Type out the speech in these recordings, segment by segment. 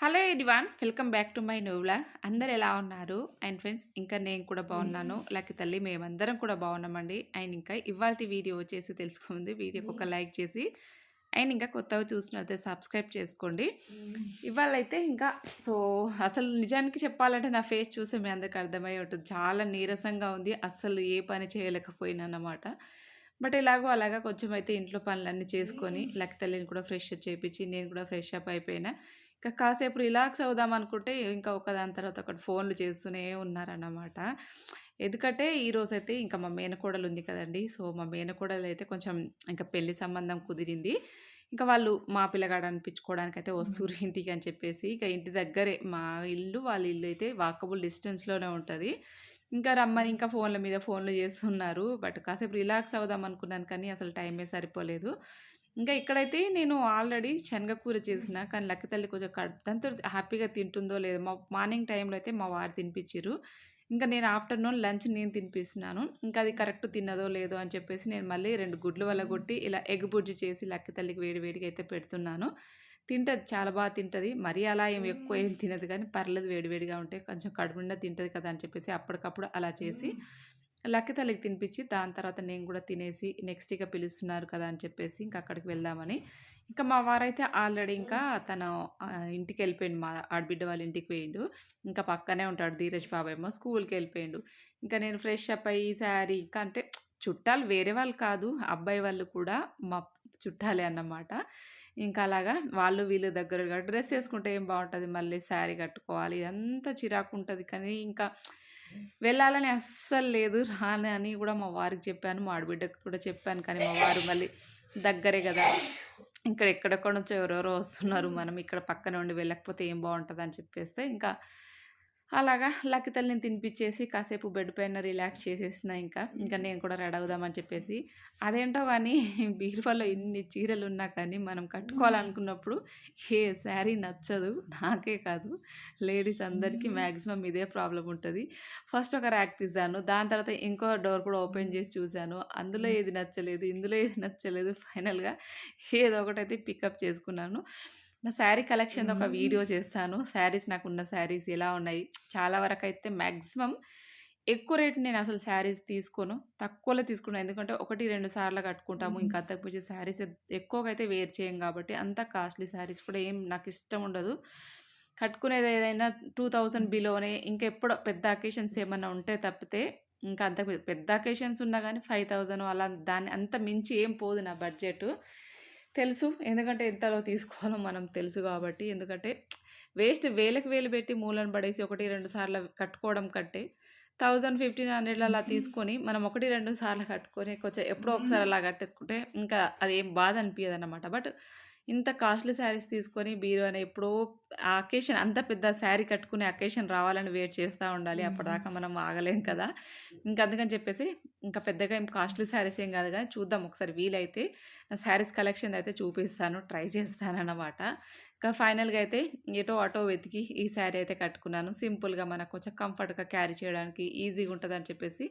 Hello ఎడివాన్ welcome back to my new vlog. అందరు ఎలా ఉన్నారు? అండ్ ఫ్రెండ్స్ ఇంకా నేను కూడా బాగున్నాను. లక్కి తల్లి మేమందరం కూడా బాగున్నామండి. అండ్ ఇంకా ఇవాళ వీడియో వచ్చేసి తెలుసుకుంది. వీడియోకి ఒక లైక్ చేసి అండ్ ఇంకా కొత్తగా చూసినట్లయితే సబ్స్క్రైబ్ చేసుకోండి. ఇవాళ అయితే ఇంకా సో అసలు నిజానికి చెప్పాలంటే నా ఫేస్ చూసి మీ అందరికి అర్థమై ఉంటుంది. చాలా నీరసంగా ఉంది. అస్సలు ఏ పని చేయలేకపోయినా అన్నమాట. బట్ ఎలాగో అలాగా కొంచెం అయితే ఇంట్లో పనులన్నీ చేసుకొని లక్కి తల్లిని కూడా ఫ్రెష్ చేపించి నేను కూడా ఫ్రెష్ అప్ అయిపోయినా. ఇంకా కాసేపు రిలాక్స్ అవుదాం అనుకుంటే ఇంకా ఒకదాని తర్వాత ఒకటి ఫోన్లు చేస్తూనే ఉన్నారన్నమాట. ఎందుకంటే ఈరోజైతే ఇంకా మా మేనకోడలు ఉంది కదండి. సో మా మేనకోడలు అయితే కొంచెం ఇంకా పెళ్ళి సంబంధం కుదిరింది. ఇంకా వాళ్ళు మా పిల్లగాడు అనిపించుకోవడానికి అయితే వస్తురు ఇంటికి అని చెప్పేసి ఇక ఇంటి దగ్గరే మా ఇల్లు వాళ్ళ ఇల్లు అయితే వాకబుల్ డిస్టెన్స్లోనే ఉంటుంది. ఇంకా రమ్మని ఇంకా ఫోన్ల మీద ఫోన్లు చేస్తున్నారు. బట్ కాసేపు రిలాక్స్ అవుదాం అనుకున్నాను కానీ అసలు టైమే సరిపోలేదు. ఇంకా ఇక్కడైతే నేను ఆల్రెడీ శనగకూర చేసిన కానీ లక్క తల్లి కొంచెం దాంతో హ్యాపీగా తింటుందో లేదో మా మార్నింగ్ టైంలో అయితే మా వారు తినిపించారు ఇంకా నేను ఆఫ్టర్నూన్ లంచ్ నేను తినిపిస్తున్నాను. ఇంకా అది కరెక్ట్ తిన్నదో లేదో అని చెప్పేసి నేను మళ్ళీ రెండు గుడ్లు వల్ల కొట్టి ఇలా ఎగ్ బుజ్జి చేసి లక్క తల్లికి వేడి వేడిగా అయితే పెడుతున్నాను. తింటుంది చాలా బాగా తింటుంది. మరీ అలా ఏం ఎక్కువ ఏం తినదు కానీ పర్లేదు వేడివేడిగా ఉంటే కొంచెం కడుపు నిండా తింటుంది కదా అని చెప్పేసి అప్పటికప్పుడు అలా చేసి లక్కి తల్లికి తినిపించి దాని తర్వాత నేను కూడా తినేసి నెక్స్ట్ ఇక పిలుస్తున్నారు కదా అని చెప్పేసి ఇంకా అక్కడికి వెళ్దామని. ఇంకా మా వారైతే ఆల్రెడీ ఇంకా తను ఇంటికి వెళ్ళిపోయిండు. మా ఆడబిడ్డ వాళ్ళ ఇంటికి పోయిండు. ఇంకా పక్కనే ఉంటాడు ధీరజ్ బాబేమో స్కూల్కి వెళ్ళిపోయిండు. ఇంకా నేను ఫ్రెష్ అప్ అయ్యి శారీ ఇంకా అంటే చుట్టాలు వేరే వాళ్ళు కాదు అబ్బాయి వాళ్ళు కూడా మా చుట్టాలే అన్నమాట. ఇంకా అలాగా వాళ్ళు వీళ్ళు దగ్గర డ్రెస్ వేసుకుంటే ఏం బాగుంటుంది? మళ్ళీ శారీ కట్టుకోవాలి. ఇదంతా చిరాకు ఉంటుంది. కానీ ఇంకా వెళ్ళాలని అస్సలు లేదు రాని అని కూడా మా వారికి చెప్పాను మా ఆడబిడ్డకు కూడా చెప్పాను. కానీ మా వారు మళ్ళీ దగ్గరే కదా. ఇక్కడ ఎక్కడెక్కడ నుంచో ఎవరెవరో వస్తున్నారు మనం ఇక్కడ పక్కన ఉండి వెళ్ళకపోతే ఏం బాగుంటుంది అని చెప్పేస్తే ఇంకా అలాగా లక్కి తల్లిని తినిపించేసి కాసేపు బెడ్ పైన రిలాక్స్ చేసేసిన ఇంకా. ఇంకా నేను కూడా రెడీ అవుదామని చెప్పేసి. అదేంటో కానీ బీరువాలో ఇన్ని చీరలు ఉన్నా కానీ మనం కట్టుకోవాలనుకున్నప్పుడు ఏ శారీ నచ్చదు. నాకే కాదు. లేడీస్ అందరికీ మ్యాక్సిమం ఇదే ప్రాబ్లం ఉంటుంది. ఫస్ట్ ఒక ర్యాక్ తీసాను. దాని తర్వాత ఇంకో డోర్ కూడా ఓపెన్ చేసి చూశాను అందులో ఏది నచ్చలేదు ఇందులో ఏది నచ్చలేదు. ఫైనల్గా ఏదో ఒకటైతే పికప్ చేసుకున్నాను. నా శారీ కలెక్షన్ ఒక వీడియో చేస్తాను శారీస్ నాకు ఉన్న శారీస్ ఎలా ఉన్నాయి? చాలా వరకు అయితే మ్యాక్సిమం ఎక్కువ రేట్ నేను అసలు శారీస్ తీసుకోను. తక్కువలో తీసుకున్నాను ఎందుకంటే ఒకటి రెండు సార్లు కట్టుకుంటాము. ఇంకా అంతకుమించి శారీస్ ఎక్కువగా అయితే వేర్ చేయం కాబట్టి అంత కాస్ట్లీ శారీస్ కూడా ఏం నాకు ఇష్టం ఉండదు. కట్టుకునేది ఏదైనా టూ థౌజండ్ బిలోనే. ఇంకా ఎప్పుడో పెద్ద అకేషన్స్ ఏమన్నా ఉంటే తప్పితే ఇంకా అంత పెద్ద అకేషన్స్ ఉన్నా కానీ ఫైవ్ థౌజండ్ అలా దాన్ని అంత మించి ఏం పోదు నా బడ్జెట్. తెలుసు. ఎందుకంటే ఎంతలో తీసుకోవాలో మనం తెలుసు కాబట్టి. ఎందుకంటే వేస్ట్ వేలకు వేలు పెట్టి మూలను పడేసి ఒకటి రెండు సార్లు కట్టుకోవడం కట్టే థౌజండ్ ఫిఫ్టీన్ హండ్రెడ్ అలా తీసుకొని మనం ఒకటి రెండు సార్లు కట్టుకొని కొంచెం ఎప్పుడో ఒకసారి అలా కట్టేసుకుంటే ఇంకా అది ఏం బాధ అనిపించదు అనమాట బట్ ఇంత కాస్ట్లీ శారీస్ తీసుకొని బీరువాని ఎప్పుడో ఆ అకేషన్ అంత పెద్ద శారీ కట్టుకునే అకేషన్ రావాలని వెయిట్ చేస్తూ ఉండాలి. అప్పటిదాకా మనం ఆగలేం కదా. ఇంకా అందుకని చెప్పేసి ఇంకా పెద్దగా ఏం కాస్ట్లీ శారీస్ ఏం కాదు కానీ చూద్దాం ఒకసారి వీలైతే శారీస్ కలెక్షన్ అయితే చూపిస్తాను ట్రై చేస్తాను అన్నమాట ఇంకా ఫైనల్గా అయితే ఎటో అటో వెతికి ఈ శారీ అయితే కట్టుకున్నాను. సింపుల్గా మనకు కొంచెం కంఫర్ట్గా క్యారీ చేయడానికి ఈజీగా ఉంటుందని చెప్పేసి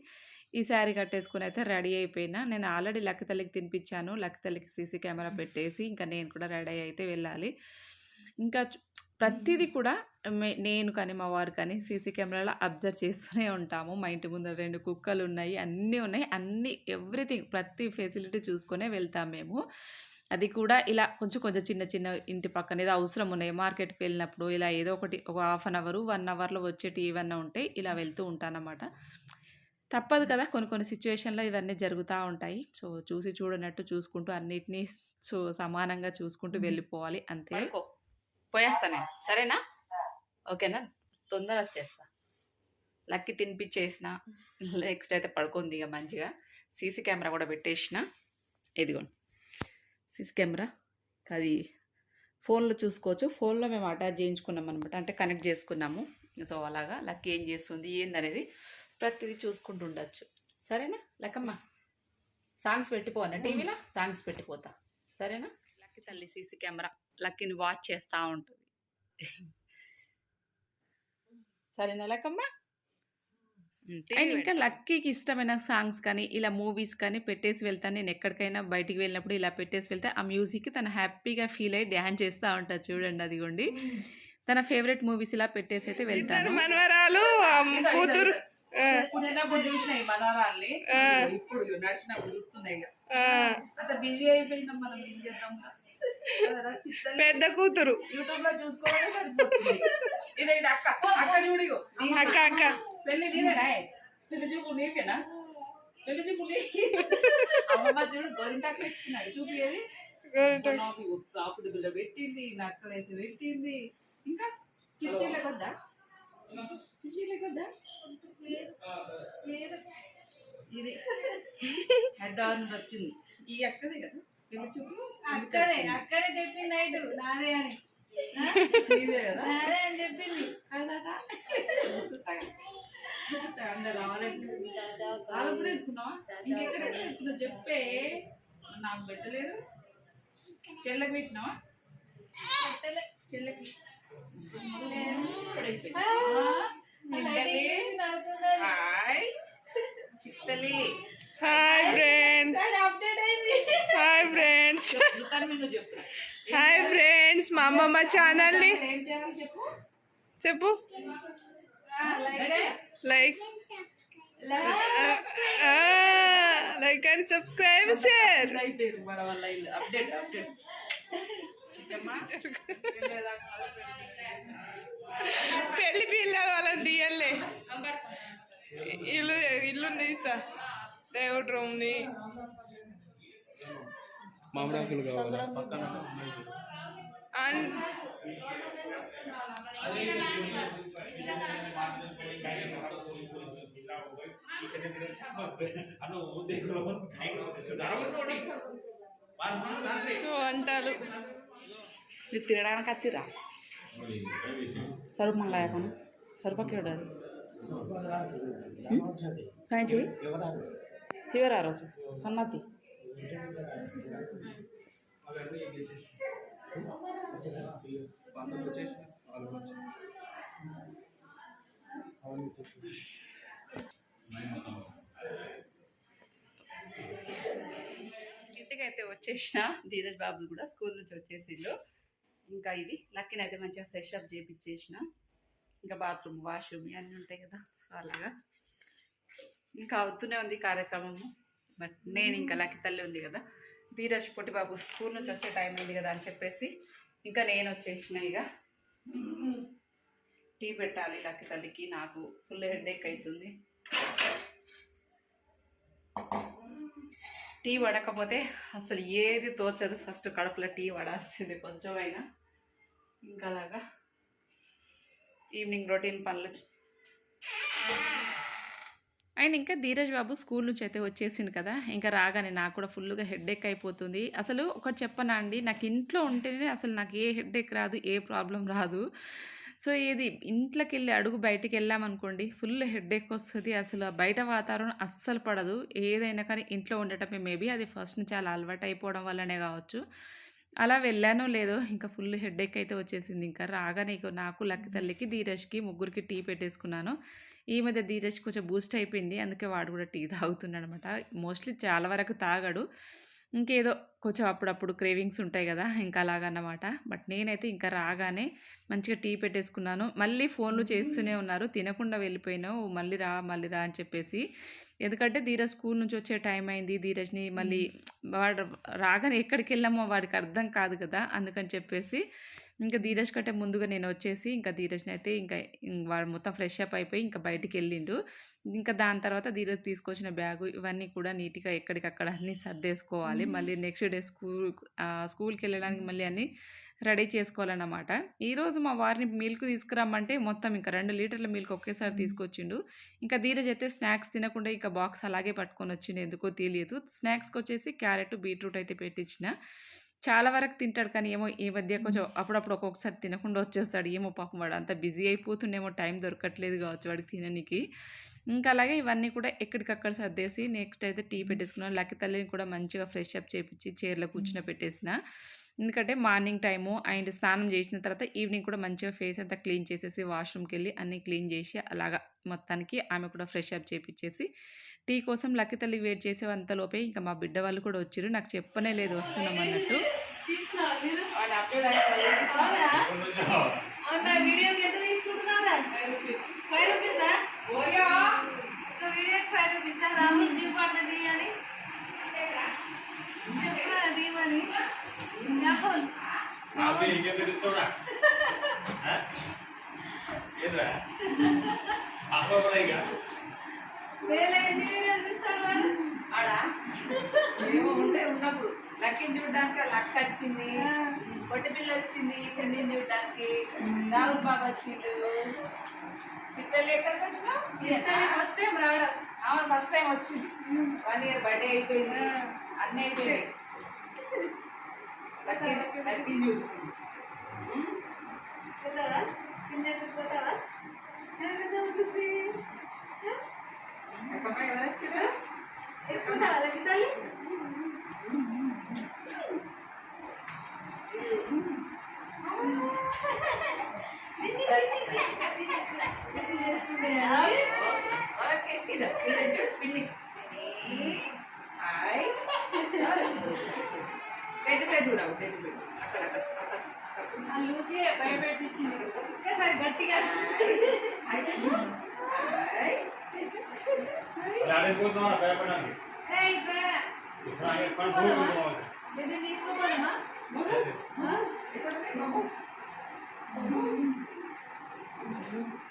ఈ శారీ కట్టేసుకుని అయితే రెడీ అయిపోయినా. నేను ఆల్రెడీ లక్కి తల్లికి తినిపించాను. లక్కి తల్లికి సీసీ కెమెరా పెట్టేసి ఇంకా నేను కూడా రెడీ అయితే వెళ్ళాలి. ఇంకా ప్రతిదీ కూడా నేను కానీ మా వారు కానీ సీసీ కెమెరాలో అబ్జర్వ్ చేస్తూనే ఉంటాము. మా ఇంటి ముందర రెండు కుక్కలు ఉన్నాయి. అన్నీ ఉన్నాయి. అన్నీ ఎవ్రీథింగ్ ప్రతి ఫెసిలిటీ చూసుకొనే వెళ్తాం మేము. అది కూడా ఇలా కొంచెం కొంచెం చిన్న చిన్న ఇంటి పక్కన ఏదో అవసరం ఉన్నాయి. మార్కెట్కి వెళ్ళినప్పుడు ఇలా ఏదో ఒకటి ఒక హాఫ్ అన్ అవర్ వన్ అవర్లో వచ్చేటి ఏవన్నా ఉంటే ఇలా వెళ్తూ ఉంటానన్నమాట. తప్పదు కదా! కొన్ని కొన్ని సిచ్యువేషన్లో ఇవన్నీ జరుగుతూ ఉంటాయి. సో చూసి చూడనట్టు చూసుకుంటూ అన్నిటినీ సో సమానంగా చూసుకుంటూ వెళ్ళిపోవాలి. అంతే. పోయేస్తా నేను. సరేనా? ఓకేనా? తొందర వచ్చేస్తా. లక్కి తినిపించేసిన నెక్స్ట్ అయితే పడుకుంది ఇక మంచిగా. సీసీ కెమెరా కూడా పెట్టేసిన. ఇదిగోండి. CC camera. అది ఫోన్లో చూసుకోవచ్చు. ఫోన్లో మేము అటాచ్ చేయించుకున్నాం అనమాట అంటే కనెక్ట్ చేసుకున్నాము. సో అలాగా లక్కీ ఏం చేస్తుంది? ఏందనేది ప్రతిదీ చూసుకుంటూ ఉండొచ్చు సరేనా? లక్కమ్మ సాంగ్స్ పెట్టిపోనా టీవీలో సాంగ్స్ పెట్టిపోతా. సరేనా? లక్కీ తల్లి సీసీ కెమెరా. లక్కీని వాచ్ చేస్తూ ఉంటుంది. సరేనా లక్కమ్మ? అండ్ ఇంకా లక్కీకి ఇష్టమైన సాంగ్స్ కానీ ఇలా మూవీస్ కానీ పెట్టేసి వెళ్తాను నేను ఎక్కడికైనా బయటికి వెళ్ళినప్పుడు ఇలా పెట్టేసి వెళ్తే. ఆ మ్యూజిక్కి తను హ్యాపీగా ఫీల్ అయ్యి డ్యాన్స్ చేస్తూ ఉంటుంది చూడండి అదిగోండి. తన ఫేవరెట్ మూవీస్ ఇలా పెట్టేసి అయితే వెళ్తాను. మనవరాలు కూతురు ఆ, చిన్నప్పుడు చూసిన ఈ మనవరాల్ని. ఇప్పుడు నడిచినప్పుడు చూస్తున్నాయి అంత బిజీ అయిపోయినాం మనం ఏం చేద్దాం. పెద్ద కూతురు. యూట్యూబ్లో చూసుకోవడమే సరిపోతుంది. ఇదే ఇది అక్క. అక్క చూడు అక్క అక్క. పెళ్ళి నీదేనా పెళ్ళి చూపు నీకేనా? పెళ్ళి చూపు నీకే. అమ్మమ్మ చూడు గోరింటాకు పెట్టుకున్నాడు. చూపియేది నాకు పెట్టింది నక్కలేసి పెట్టింది. ఇంకా కొద్దా? లేదు ఇది హైదరాబాద్ వచ్చింది. ఈ అక్కదే కదా? అక్కడే అక్కడే చెప్పింది నైట్. నాదే అని. నీదే అని చెప్పింది. కాదట చెప్పే. నాకు పెట్టలేదు. చెల్లెకి పెట్టినావా? చెల్లెకి. హాయ్ చిట్టలి హాయ్ ఫ్రెండ్స్ అప్డేట్ అయింది హాయ్ ఫ్రెండ్స్ చెప్తాను నువ్వు చెప్పు హాయ్ ఫ్రెండ్స్ మా అమ్మమ్మ ఛానల్ని ఏం చేయాలి చెప్పు చెప్పు like like and subscribe share అయిపోయారు మన వల్ల ఇల్లు అప్డేట్ అప్డేట్ చిట్టమ్మా పెళ్ళి పిల్లలు వాళ్ళని తీయలే. ఇల్లు ఇల్లు తీస్తా దేవుడు రూమ్ని మామిడాకులు కావాలా? పక్కన అండ్ వంటలు మీరు తినడానికి వచ్చిరా సరుపు మంగాయకను సరుపకి అది? కాంచి ఫీవర్ ఆ రోజు? సన్నతి ఇంటికైతే వచ్చేసిన ధీరజ్ బాబు కూడా స్కూల్ నుంచి వచ్చేసిండు. ఇంకా ఇది. లక్కీని అయితే మంచిగా ఫ్రెష్ అప్ చేపించేసిన ఇంకా బాత్రూమ్ వాష్రూమ్ ఇవన్నీ ఉంటాయి కదా. సో అలాగా. ఇంకా అవుతూనే ఉంది కార్యక్రమము. బట్ నేను ఇంకా లక్కి తల్లి ఉంది కదా. ధీరజ్ పొట్టి బాబు స్కూల్ నుంచి వచ్చే టైం ఉంది కదా అని చెప్పేసి ఇంకా నేను వచ్చేసిన ఇక. టీ పెట్టాలి లక్కి తల్లికి. నాకు ఫుల్ హెడ్ అవుతుంది. టీ పడకపోతే అసలు ఏది తోచదు. ఫస్ట్ కడుపులో టీ పడాల్సింది కొంచెమైనా. ఇంకా అలాగా. ఈవినింగ్ రొటీన్ పనులు. ఆయన ఇంకా ధీరజ్ బాబు స్కూల్ నుంచి అయితే వచ్చేసింది కదా. ఇంకా రాగానే నాకు కూడా ఫుల్గా హెడ్ఏక్ అయిపోతుంది. అసలు ఒకటి చెప్పనా అండి నాకు ఇంట్లో ఉంటేనే అసలు నాకు ఏ హెడ్ఏక్ రాదు ఏ ప్రాబ్లం రాదు. సో ఇది ఇంట్లోకి వెళ్ళి అడుగు బయటికి వెళ్ళామనుకోండి ఫుల్ హెడ్ఏక్ వస్తుంది అసలు. బయట వాతావరణం అస్సలు పడదు. ఏదైనా కానీ ఇంట్లో ఉండటమే మేబీ అది ఫస్ట్ నుంచి అలా అలవాటు అయిపోవడం వల్లనే కావచ్చు. అలా వెళ్ళానో లేదో ఇంకా ఫుల్ హెడ్ఏక్ అయితే వచ్చేసింది. ఇంకా రాగానే నాకు లక్కి తల్లికి ధీరజ్కి ముగ్గురికి టీ పెట్టేసుకున్నాను. ఈ మధ్య ధీరజ్ కొంచెం బూస్ట్ అయిపోయింది. అందుకే వాడు కూడా టీ తాగుతున్నాడు అనమాట మోస్ట్లీ చాలా వరకు తాగాడు. ఇంకేదో కొంచెం అప్పుడప్పుడు క్రేవింగ్స్ ఉంటాయి కదా ఇంకా అలాగన్నమాట. బట్ నేనైతే ఇంకా రాగానే మంచిగా టీ పెట్టేసుకున్నాను. మళ్ళీ ఫోన్లు చేస్తూనే ఉన్నారు. తినకుండా వెళ్ళిపోయినావు. మళ్ళీ రా మళ్ళీ రా అని చెప్పేసి. ఎందుకంటే ధీరజ్ స్కూల్ నుంచి వచ్చే టైం అయింది. ధీరజ్ని మళ్ళీ వాడు రాగానే ఎక్కడికి వెళ్ళామో వాడికి అర్థం కాదు కదా అందుకని చెప్పేసి ఇంకా ధీరజ్ కంటే ముందుగా నేను వచ్చేసి ఇంకా ధీరజ్ని అయితే ఇంకా వాడు మొత్తం ఫ్రెష్ అప్ అయిపోయి ఇంకా బయటికి వెళ్ళిండు ఇంకా దాని తర్వాత ధీరజ్ తీసుకొచ్చిన బ్యాగు ఇవన్నీ కూడా నీట్గా ఎక్కడికక్కడ అన్నీ సర్దేసుకోవాలి. మళ్ళీ నెక్స్ట్ డే స్కూల్ స్కూల్కి వెళ్ళడానికి మళ్ళీ అన్నీ రెడీ చేసుకోవాలన్నమాట. ఈరోజు మా వారిని మిల్క్ తీసుకురమ్మంటే మొత్తం ఇంకా రెండు లీటర్ల మిల్క్ ఒకేసారి తీసుకొచ్చిండు. ఇంకా ధీరజ్ అయితే స్నాక్స్ తినకుండా ఇంకా బాక్స్ అలాగే పట్టుకొని వచ్చిండు. ఎందుకో తెలియదు. స్నాక్స్కి వచ్చేసి క్యారెట్ బీట్రూట్ అయితే పెట్టించిన చాలా వరకు తింటాడు కానీ ఏమో ఈ మధ్య కొంచెం అప్పుడప్పుడు ఒక్కొక్కసారి తినకుండా వచ్చేస్తాడు. ఏమో పాపం వాడు అంత బిజీ అయిపోతుండేమో టైం దొరకట్లేదు కావచ్చు వాడికి తిననీకి. ఇంకా అలాగే ఇవన్నీ కూడా ఎక్కడికక్కడ సర్దేసి నెక్స్ట్ అయితే టీ పెట్టేసుకున్నాను. లక్కీ తల్లిని కూడా మంచిగా ఫ్రెష్ అప్ చేపించి చైర్లో కూర్చుని పెట్టేసిన. ఎందుకంటే మార్నింగ్ టైము అండ్ స్నానం చేసిన తర్వాత ఈవినింగ్ కూడా మంచిగా ఫేస్ అంతా క్లీన్ చేసేసి వాష్రూమ్కి వెళ్ళి అన్నీ క్లీన్ చేసి అలాగా మొత్తానికి ఆమె కూడా ఫ్రెష్ అప్ చేపించేసి టీ కోసం లక్కి తల్లికి వెయిట్ చేసేవంతలోపే ఇంకా మా బిడ్డ వాళ్ళు కూడా వచ్చారు నాకు చెప్పనే లేదు వస్తున్నాం అన్నట్టు. ఫైవ్ అని అది ఇంకేం తెలుసుకోరా ఏంద్రా? అప్పుడు ఉన్నప్పుడు. లక్కిని చూడడానికి లక్క వచ్చింది పొట్టి పిల్ల వచ్చింది పిండిని చూడడానికి. రాహుల్ బాబు వచ్చిండు. చిట్టలు ఎక్కడికి వచ్చినావు? చిట్టలు ఫస్ట్ టైం రావడం. అవును ఫస్ట్ టైం వచ్చింది. వన్ ఇయర్ బర్త్డే అయిపోయింది? అన్నీ అయిపోయినాయి. లక్కీ లక్కీ న్యూస్ ఎవరు వచ్చిండ్రు ఎక్కుంటావా లక్కి తల్లి? ఓకే ఇదో ఇదంటే పిన్ని హాయ్ రెండు సైడ్ కూడా రెండు సైడ్ అక్కడ అక్కడ అక్కడ అక్కడ ఆ లూసీ భయపెట్టించింది ఒక్కసారి గట్టిగా అయితే హాయ్ ఆడిపోతున్నా భయపడాలి ఏయ్, ఇక్కడ ఇప్పుడు ఆయన పని పూర్తి బేబీ తీసుకోపోదామా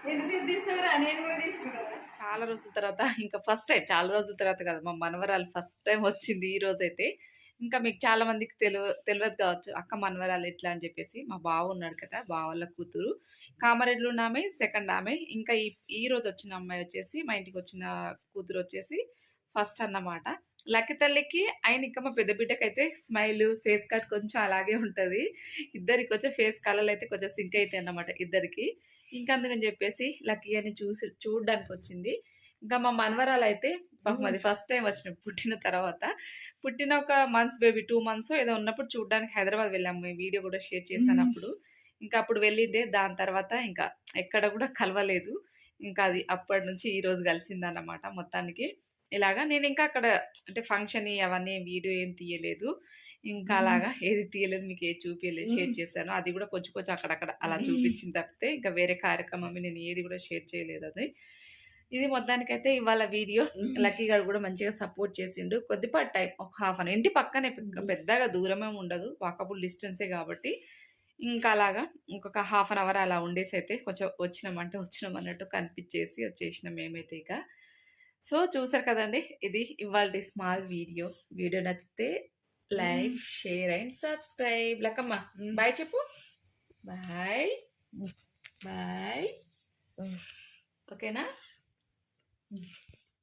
ఎంతసేపు తీసుకోరా నేను కూడా తీసుకుంటాను చాలా రోజుల తర్వాత ఇంకా ఫస్ట్ టైం చాలా రోజుల తర్వాత కదా మా మనవరాలు ఫస్ట్ టైం వచ్చింది ఈ రోజు అయితే. ఇంకా మీకు చాలా మందికి తెలియ తెలియదు కావచ్చు అక్క మనవరాలు ఎట్లా అని చెప్పేసి మా బావ ఉన్నాడు కదా బావల కూతురు. కామారెడ్లు ఉన్న ఆమె సెకండ్ ఆమె. ఇంకా ఈ ఈ రోజు వచ్చిన అమ్మాయి వచ్చేసి మా ఇంటికి వచ్చిన కూతురు వచ్చేసి ఫస్ట్ అన్నమాట. లక్కీ తల్లికి ఆయన ఇంకా మా పెద్ద బిడ్డకైతే స్మైల్ ఫేస్ కట్ కొంచెం అలాగే ఉంటుంది. ఇద్దరికి వచ్చే ఫేస్ కలర్లు అయితే కొంచెం సింక్ అవుతాయి అన్నమాట ఇద్దరికి. ఇంకా అందుకని చెప్పేసి లక్కీ అని చూసి చూడడానికి వచ్చింది. ఇంకా మా మనవరాలు అయితే పాపం అది ఫస్ట్ టైం వచ్చిన పుట్టిన తర్వాత. పుట్టిన ఒక మంత్స్ బేబీ టూ మంత్స్ ఏదో ఉన్నప్పుడు చూడడానికి హైదరాబాద్ వెళ్ళాము. ఈ వీడియో కూడా షేర్ చేశాను అప్పుడు. ఇంకా అప్పుడు వెళ్ళిందే దాని తర్వాత ఇంకా ఎక్కడ కూడా కలవలేదు. ఇంకా అది అప్పటి నుంచి ఈ రోజు కలిసిందన్నమాట మొత్తానికి. ఇలాగా నేను ఇంకా అక్కడ అంటే ఫంక్షన్ అవన్నీ వీడియో ఏం తీయలేదు. ఇంకా అలాగా ఏది తీయలేదు మీకు ఏది చూపించలేదు షేర్ చేశాను. అది కూడా కొంచెం కొంచెం అక్కడక్కడ అలా చూపించింది తప్పితే ఇంకా వేరే కార్యక్రమం నేను ఏది కూడా షేర్ చేయలేదు అది. ఇది మొత్తానికైతే ఇవాళ వీడియో. లక్కీ గారు కూడా మంచిగా సపోర్ట్ చేసిండు. కొద్దిపాటి టైం ఒక హాఫ్ అన్ ఇంటి పక్కనే పెద్ద- పెద్దగా దూరమే ఉండదు. వాకబుల్ డిస్టెన్సే కాబట్టి. ఇంకా అలాగా ఇంకొక హాఫ్ అన్ అవర్ అలా ఉండేసి అయితే కొంచెం వచ్చినామంటే వచ్చినాం అన్నట్టు కనిపించేసి వచ్చేసినాం మేమైతే ఇక. సో చూసారు కదండి? ఇది ఇవాళ స్మాల్ వీడియో. వీడియో నచ్చితే like share and subscribe. Lakkamma bye చెప్పు. బాయ్. బాయ్. ఓకేనా?